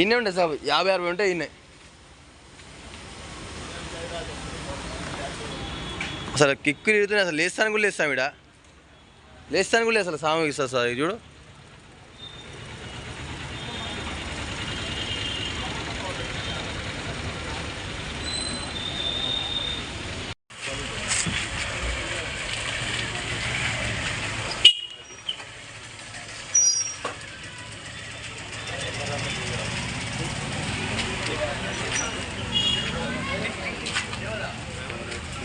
ఇన్నే ఉంటాయి సార్ యాభై అరవై ఉంటాయి ఇన్నే. అసలు కిక్కు తిరుగుతున్నాయి అసలు లేస్తాను కూడా లేస్తాం ఇడ లేస్తాను కూడా లేదు అసలు సామూహిక ఇస్తా సార్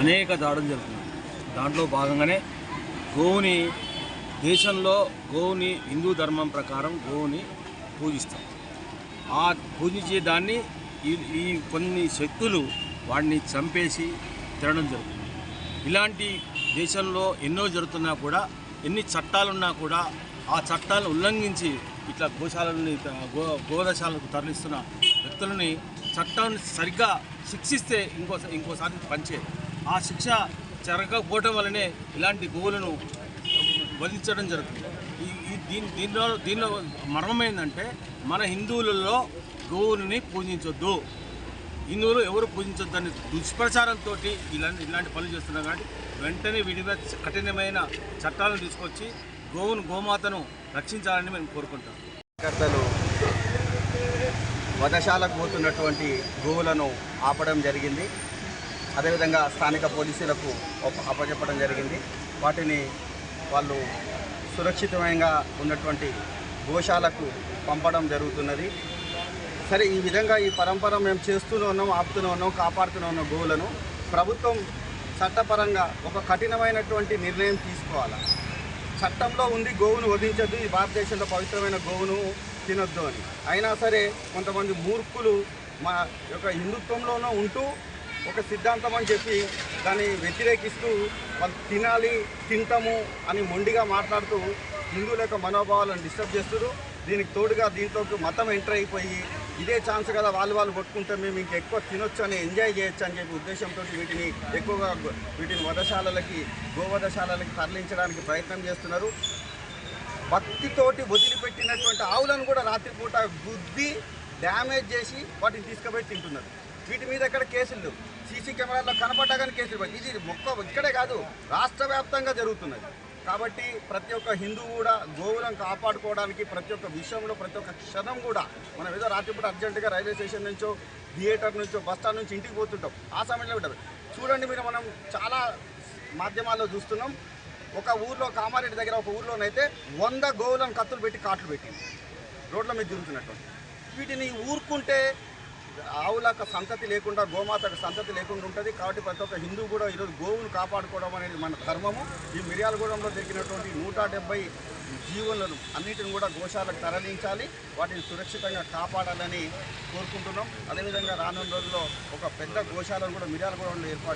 అనేక దాడులు జరుగుతున్నాయి. దాంట్లో భాగంగానే గోవుని దేశంలో గోవుని హిందూ ధర్మం ప్రకారం గోవుని పూజిస్తాం. ఆ పూజించే దాన్ని ఈ ఈ కొన్ని శక్తులు వాడిని చంపేసి తినడం జరుగుతుంది. ఇలాంటి దేశంలో ఎన్నో జరుగుతున్నా కూడా ఎన్ని చట్టాలున్నా కూడా ఆ చట్టాలను ఉల్లంఘించి ఇట్లా గోశాలని గో గోదశాలకు తరలిస్తున్న వ్యక్తులని చట్టాన్ని సరిగ్గా శిక్షిస్తే ఇంకో ఇంకోసారి పంచే ఆ శిక్ష జరగకపోవటం వల్లనే ఇలాంటి గోవులను వధించడం జరుగుతుంది. ఈ దీని దీనిలో దీనిలో మర్మం ఏంటంటే మన హిందువులలో గోవుని పూజించొద్దు. హిందువులు ఎవరు పూజించొద్దని దుష్ప్రచారంతో ఇలాంటి ఇలాంటి పనులు చేస్తున్నారు కాబట్టి వెంటనే వీటి మీద కఠినమైన చట్టాలను తీసుకొచ్చి గోవును గోమాతను రక్షించాలని మేము కోరుకుంటాం. కార్యకర్తలు వధశాలకు పోతున్నటువంటి గోవులను ఆపడం జరిగింది. అదేవిధంగా స్థానిక పోలీసులకు అప్పచెప్పడం జరిగింది. వాటిని వాళ్ళు సురక్షితమైన ఉన్నటువంటి గోశాలకు పంపడం జరుగుతున్నది. సరే ఈ విధంగా ఈ పరంపర మేము చేస్తూనే ఉన్నాం ఆపుతూనే ఉన్నాం కాపాడుతూనే ఉన్నాం గోవులను. ప్రభుత్వం చట్టపరంగా ఒక కఠినమైనటువంటి నిర్ణయం తీసుకోవాలి? చట్టంలో ఉంది గోవును వధించద్దు ఈ భారతదేశంలో పవిత్రమైన గోవును తినొద్దు అని. అయినా సరే కొంతమంది మూర్ఖులు మా యొక్క హిందుత్వంలోనూ ఉంటూ ఒక సిద్ధాంతం అని చెప్పి దాన్ని వ్యతిరేకిస్తూ వాళ్ళు తినాలి తింటాము అని మొండిగా మాట్లాడుతూ హిందువుల యొక్క మనోభావాలను డిస్టర్బ్ చేస్తారు దీనికి తోడుగా దీంట్లోకి మతం ఎంటర్ అయిపోయి ఇదే ఛాన్స్ కదా వాళ్ళు వాళ్ళు కొట్టుకుంటే మేము ఇంక ఎక్కువ తినొచ్చు అని ఎంజాయ్ చేయొచ్చు అని చెప్పి ఉద్దేశంతో వీటిని ఎక్కువగా వీటిని వధశాలలకి గోవధశాలలకి తరలించడానికి ప్రయత్నం చేస్తున్నారు. భక్తితోటి వదిలిపెట్టినటువంటి ఆవులను కూడా రాత్రిపూట గుద్ది డ్యామేజ్ చేసి వాటిని తీసుకుపోయి తింటున్నారు. వీటి మీద ఎక్కడ కేసులు? లేవు సీసీ కెమెరాల్లో కనపడ్డా కానీ కేసులు ఇది మొక్క ఇక్కడే కాదు రాష్ట్ర వ్యాప్తంగా జరుగుతున్నది. కాబట్టి ప్రతి ఒక్క హిందువు కూడా గోవులను కాపాడుకోవడానికి ప్రతి ఒక్క విషయంలో ప్రతి ఒక్క క్షణం కూడా మనం ఏదో రాత్రిపూట అర్జెంటుగా రైల్వే స్టేషన్ నుంచో థియేటర్ నుంచో బస్ స్టాండ్ నుంచి ఇంటికి పోతుంటాం. ఆ సమయంలో ఉంటారు చూడండి మీరు మనం చాలా మాధ్యమాల్లో చూస్తున్నాం. ఒక ఊర్లో కామారెడ్డి దగ్గర ఒక ఊర్లోనైతే వంద గోవులను కత్తులు పెట్టి కాట్లు పెట్టింది. రోడ్ల మీద తిరుగుతున్నట్టు. వీటిని ఊరుకుంటే ఆవులకు సంతతి లేకుండా గోమాతకు సంతతి లేకుండా ఉంటుంది. కాబట్టి ప్రతి ఒక్క హిందూ కూడా ఈరోజు గోవును కాపాడుకోవడం అనేది మన ధర్మము. ఈ మిర్యాలగూడెంలో దొరికినటువంటి నూట డెబ్బై జీవులను అన్నిటిని కూడా గోశాలకు తరలించాలి. వాటిని సురక్షితంగా కాపాడాలని కోరుకుంటున్నాం. అదేవిధంగా రానున్న రోజుల్లో ఒక పెద్ద గోశాలను కూడా మిర్యాలగూడెంలో ఏర్పాటు